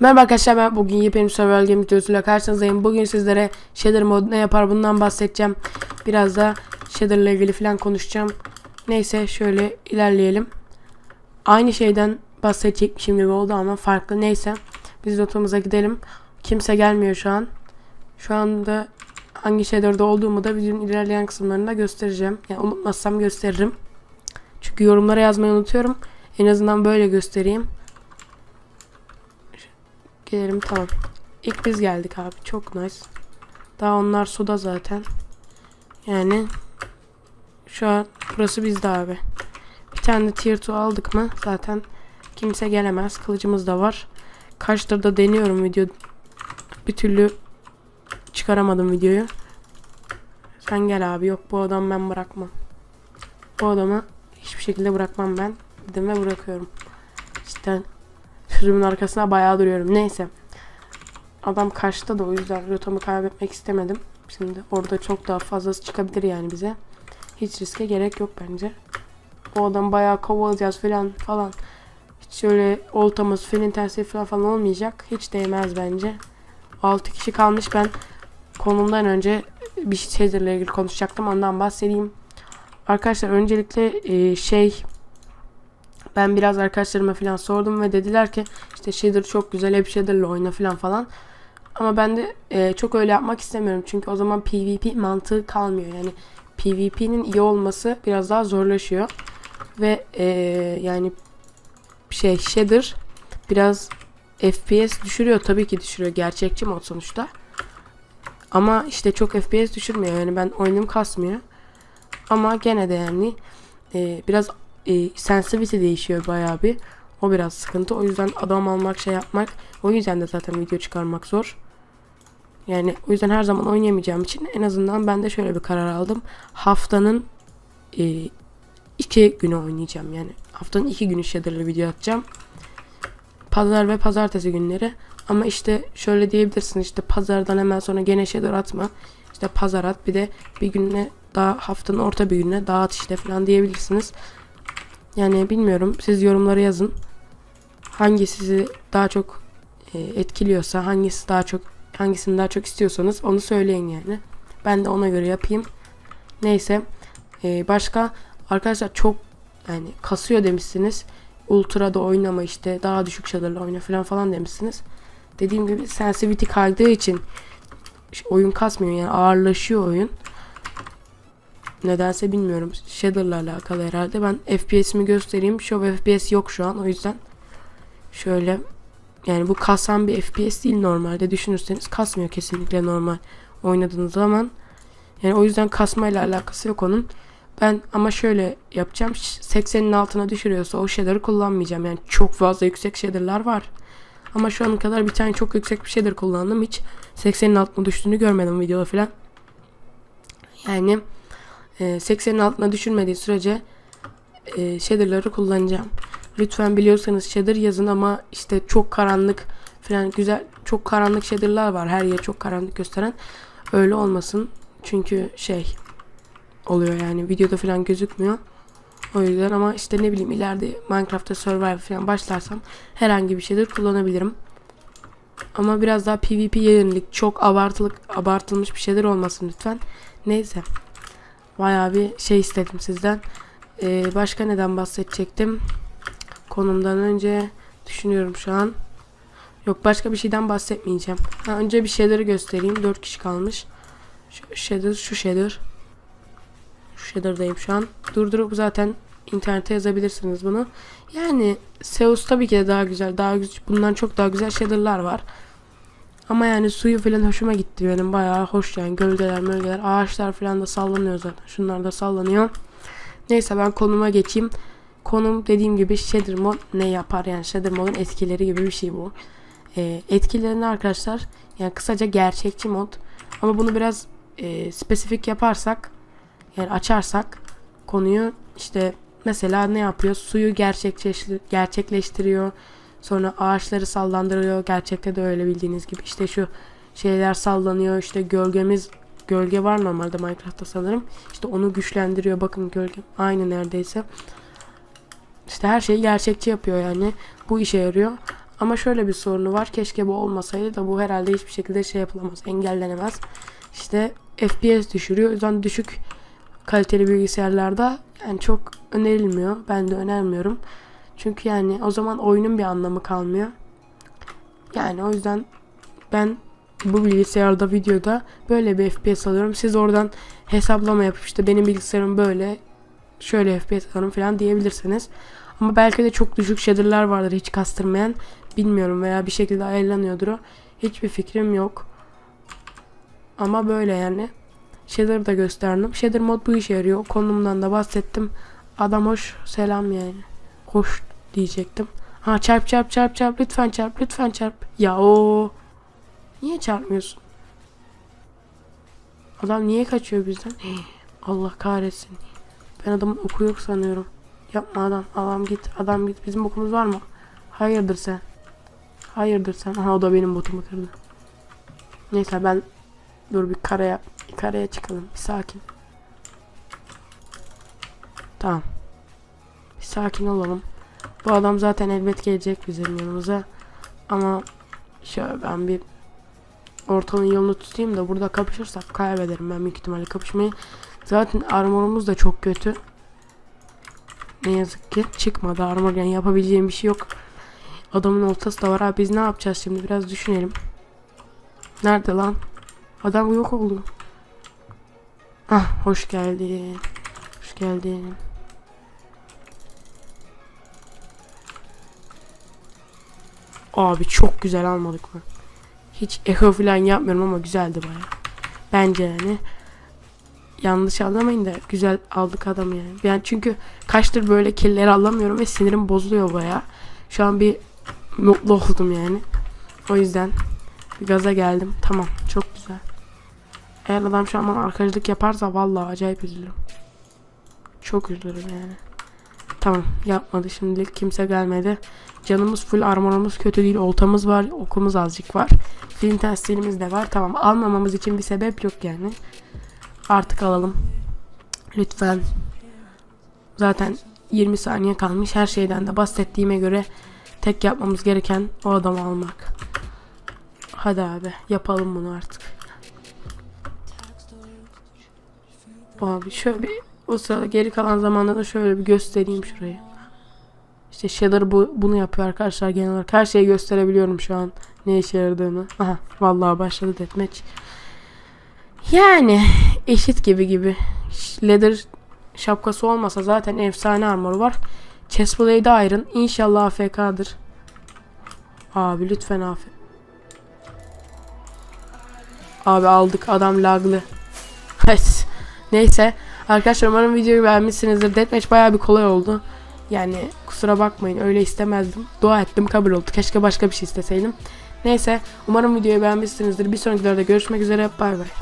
Merhaba arkadaşlar ben bugün yepyeni survival game videosuyla karşınızdayım. Bugün sizlere shader mod ne yapar bundan bahsedeceğim. Biraz da shader ile ilgili falan konuşacağım. Neyse şöyle ilerleyelim. Aynı şeyden bahsedecekmişim gibi oldu ama farklı neyse. Biz rotamıza gidelim. Kimse gelmiyor şu an. Şu anda hangi shader'da olduğumu da videonun ilerleyen kısımlarında göstereceğim. Yani unutmazsam gösteririm. Çünkü yorumlara yazmayı unutuyorum. En azından böyle göstereyim. Gelelim tamam. İlk biz geldik abi. Çok nice. Daha onlar suda zaten. Yani şu an burası bizde abi. Bir tane tier 2 aldık mı zaten kimse gelemez. Kılıcımız da var. Kaçtır da deniyorum video. Bir türlü çıkaramadım videoyu. Sen gel abi. Yok bu adam ben bırakmam. Bu adamı hiçbir şekilde bırakmam ben. Dedim ve bırakıyorum. İşte sözümün arkasına bayağı duruyorum. Neyse. Adam kaçta da o yüzden rotamı kaybetmek istemedim. Şimdi orada çok daha fazlası çıkabilir yani bize. Hiç riske gerek yok bence. O adam bayağı kovalayacağız falan falan. Hiç öyle oltamız, film intensiv falan falan olmayacak. Hiç değmez bence. 6 kişi kalmış ben konumdan önce bir şeylerle ilgili konuşacaktım. Ondan bahsedeyim. Arkadaşlar öncelikle e, şey ben biraz arkadaşlarıma falan sordum ve dediler ki işte shader çok güzel hep shader'la oyna falan falan. Ama ben de e, çok öyle yapmak istemiyorum. Çünkü o zaman PvP mantığı kalmıyor. Yani PvP'nin iyi olması biraz daha zorlaşıyor. Ve e, yani şey shader biraz FPS düşürüyor. Tabii ki düşürüyor. Gerçekçi mod sonuçta. Ama işte çok FPS düşürmüyor. Yani ben oyunum kasmıyor. Ama gene de yani e, biraz e, sensitivity değişiyor bayağı bir. O biraz sıkıntı. O yüzden adam almak şey yapmak. O yüzden de zaten video çıkarmak zor. Yani o yüzden her zaman oynayamayacağım için en azından ben de şöyle bir karar aldım. Haftanın e, iki günü oynayacağım yani. Haftanın iki günü shader'lı video atacağım. Pazar ve pazartesi günleri. Ama işte şöyle diyebilirsin işte pazardan hemen sonra gene shader atma. İşte pazar at bir de bir gününe daha haftanın orta bir gününe dağıt işte falan diyebilirsiniz. Yani bilmiyorum. Siz yorumlara yazın. Hangi sizi daha çok e, etkiliyorsa, hangisi daha çok hangisini daha çok istiyorsanız onu söyleyin yani. Ben de ona göre yapayım. Neyse. E, başka arkadaşlar çok yani kasıyor demişsiniz. Ultra'da oynama işte daha düşük shader'la oyna falan falan demişsiniz. Dediğim gibi sensitivity kaydığı için oyun kasmıyor yani ağırlaşıyor oyun. Nedense bilmiyorum. Shader'la alakalı herhalde. Ben FPS'imi göstereyim. Show FPS yok şu an. O yüzden şöyle yani bu kasan bir FPS değil normalde. Düşünürseniz kasmıyor kesinlikle normal oynadığınız zaman. Yani o yüzden kasmayla alakası yok onun. Ben ama şöyle yapacağım. 80'in altına düşürüyorsa o shader'ı kullanmayacağım. Yani çok fazla yüksek shader'lar var. Ama şu ana kadar bir tane çok yüksek bir shader kullandım. Hiç 80'in altına düştüğünü görmedim videoda falan. Yani 80'in altına düşürmediği sürece e, shader'ları kullanacağım. Lütfen biliyorsanız shader yazın ama işte çok karanlık falan güzel çok karanlık shader'lar var. Her yer çok karanlık gösteren. Öyle olmasın. Çünkü şey oluyor yani videoda falan gözükmüyor. O yüzden ama işte ne bileyim ileride Minecraft'ta Survival falan başlarsam herhangi bir şeydir kullanabilirim. Ama biraz daha PvP'ye yönelik çok abartılık abartılmış bir şeyler olmasın lütfen. Neyse. Bayağı bir şey istedim sizden. Ee, başka neden bahsedecektim? Konumdan önce düşünüyorum şu an. Yok başka bir şeyden bahsetmeyeceğim. Ha, önce bir şeyleri göstereyim. 4 kişi kalmış. Şu shader, şu shader. Şu shader'dayım şu an. Durdurup zaten internete yazabilirsiniz bunu. Yani Zeus tabii ki de daha güzel. Daha güzel. Bundan çok daha güzel shader'lar var. Ama yani suyu falan hoşuma gitti benim. Bayağı hoş yani. Gölgeler, mölgeler, ağaçlar falan da sallanıyor zaten. Şunlar da sallanıyor. Neyse ben konuma geçeyim. Konum dediğim gibi shader mod ne yapar yani shader modun etkileri gibi bir şey bu. Ee, etkilerini arkadaşlar yani kısaca gerçekçi mod. Ama bunu biraz e, spesifik yaparsak yani açarsak konuyu işte mesela ne yapıyor? Suyu gerçekleştir gerçekleştiriyor. Sonra ağaçları sallandırıyor. Gerçekte de öyle bildiğiniz gibi. İşte şu şeyler sallanıyor. İşte gölgemiz gölge var normalde Minecraft'ta sanırım. İşte onu güçlendiriyor. Bakın gölge aynı neredeyse. İşte her şeyi gerçekçi yapıyor yani. Bu işe yarıyor. Ama şöyle bir sorunu var. Keşke bu olmasaydı da bu herhalde hiçbir şekilde şey yapılamaz. Engellenemez. İşte FPS düşürüyor. O yüzden düşük kaliteli bilgisayarlarda yani çok önerilmiyor. Ben de önermiyorum. Çünkü yani o zaman oyunun bir anlamı kalmıyor. Yani o yüzden ben bu bilgisayarda videoda böyle bir FPS alıyorum. Siz oradan hesaplama yapıp işte benim bilgisayarım böyle şöyle FPS alıyorum falan diyebilirsiniz. Ama belki de çok düşük shader'lar vardır hiç kastırmayan. Bilmiyorum veya bir şekilde ayarlanıyordur o. Hiçbir fikrim yok. Ama böyle yani. Shader'ı da gösterdim. Shader mod bu işe yarıyor. Konumdan da bahsettim. Adam hoş. Selam yani. Hoş diyecektim. Ha çarp çarp çarp çarp lütfen çarp lütfen çarp. Ya o Niye çarpmıyorsun? Adam niye kaçıyor bizden? Allah kahretsin. Ben adamın oku yok sanıyorum. Yapma adam. Adam git. Adam git. Bizim okumuz var mı? Hayırdır sen? Hayırdır sen? Aha o da benim botumu kırdı. Neyse ben dur bir karaya bir karaya çıkalım. Bir sakin. Tamam. Sakin olalım. Bu adam zaten elbet gelecek bizim yanımıza. Ama şöyle ben bir ortanın yolunu tutayım da burada kapışırsak kaybederim ben büyük ihtimalle kapışmayı. Zaten armorumuz da çok kötü. Ne yazık ki çıkmadı armor yani yapabileceğim bir şey yok. Adamın oltası da var abi biz ne yapacağız şimdi biraz düşünelim. Nerede lan? Adam yok oldu. Ah hoş geldin. Hoş geldin. Abi çok güzel almadık mı? Hiç echo falan yapmıyorum ama güzeldi baya. Bence yani. Yanlış anlamayın da güzel aldık adamı yani. Ben çünkü kaçtır böyle killeri alamıyorum ve sinirim bozuluyor baya. Şu an bir mutlu oldum yani. O yüzden bir gaza geldim. Tamam çok güzel. Eğer adam şu an bana arkadaşlık yaparsa vallahi acayip üzülürüm. Çok üzülürüm yani. Tamam yapmadı şimdilik kimse gelmedi. Canımız full armorumuz kötü değil. Oltamız var okumuz azıcık var. Flint and steel'imiz de var. Tamam almamamız için bir sebep yok yani. Artık alalım. Lütfen. Zaten 20 saniye kalmış. Her şeyden de bahsettiğime göre tek yapmamız gereken o adamı almak. Hadi abi yapalım bunu artık. Abi şöyle bir o sırada geri kalan zamanda da şöyle bir göstereyim şurayı. İşte Shader bu, bunu yapıyor arkadaşlar genel olarak. Her şeyi gösterebiliyorum şu an ne işe yaradığını. Aha vallahi başladı deathmatch. Yani eşit gibi gibi. Leather şapkası olmasa zaten efsane armoru var. Chestplate Iron inşallah AFK'dır. Abi lütfen AFK. Abi aldık adam laglı. Neyse. Arkadaşlar umarım videoyu beğenmişsinizdir. Deathmatch bayağı bir kolay oldu. Yani kusura bakmayın öyle istemezdim. Dua ettim kabul oldu. Keşke başka bir şey isteseydim. Neyse umarım videoyu beğenmişsinizdir. Bir sonraki videoda görüşmek üzere. Bay bay.